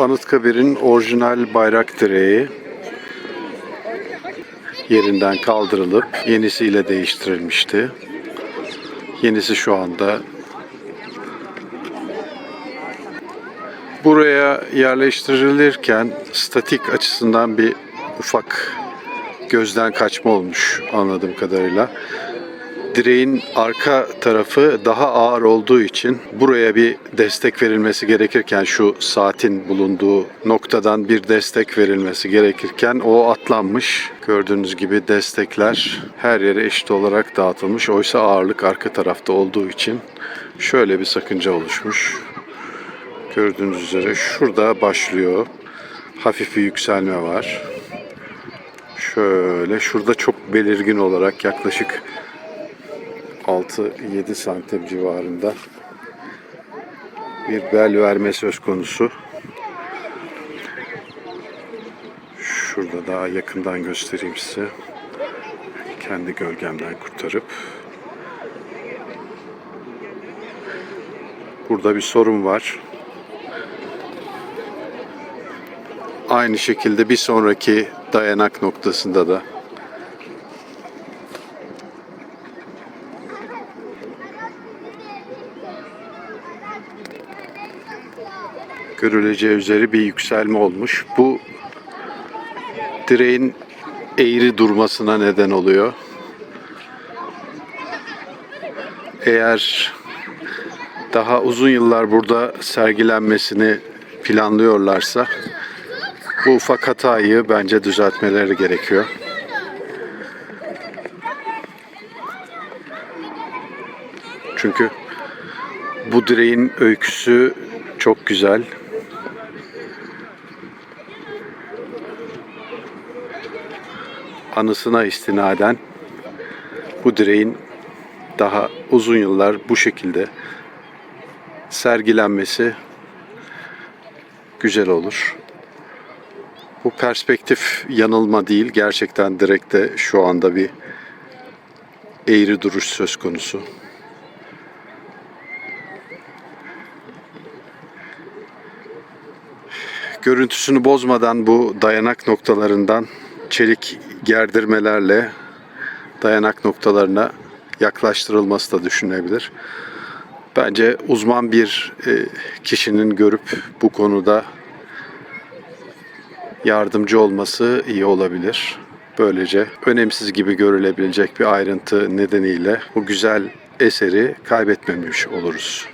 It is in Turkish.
Anıtkabir'in orijinal bayrak direği yerinden kaldırılıp yenisiyle değiştirilmişti. Yenisi şu anda buraya yerleştirilirken statik açısından bir ufak gözden kaçma olmuş anladığım kadarıyla. Direğin arka tarafı daha ağır olduğu için buraya bir destek verilmesi gerekirken şu saatin bulunduğu noktadan bir destek verilmesi gerekirken o atlanmış. Gördüğünüz gibi destekler her yere eşit olarak dağıtılmış. Oysa ağırlık arka tarafta olduğu için şöyle bir sakınca oluşmuş. Gördüğünüz üzere şurada başlıyor. Hafif bir yükselme var. Şöyle şurada çok belirgin olarak yaklaşık 6-7 santim civarında bir bel verme söz konusu. Şurada daha yakından göstereyim size. Kendi gölgemden kurtarıp. Burada bir sorun var. Aynı şekilde bir sonraki dayanak noktasında da görüleceği üzere bir yükselme olmuş. Bu direğin eğri durmasına neden oluyor. Eğer daha uzun yıllar burada sergilenmesini planlıyorlarsa bu ufak hatayı bence düzeltmeleri gerekiyor. Çünkü bu direğin öyküsü çok güzel. Anısına istinaden bu direğin daha uzun yıllar bu şekilde sergilenmesi güzel olur. Bu perspektif yanılma değil. Gerçekten direkte şu anda bir eğri duruş söz konusu. Görüntüsünü bozmadan bu dayanak noktalarından çelik gerdirmelerle dayanak noktalarına yaklaştırılması da düşünülebilir. Bence uzman bir e, kişinin görüp bu konuda yardımcı olması iyi olabilir. Böylece önemsiz gibi görülebilecek bir ayrıntı nedeniyle bu güzel eseri kaybetmemiş oluruz.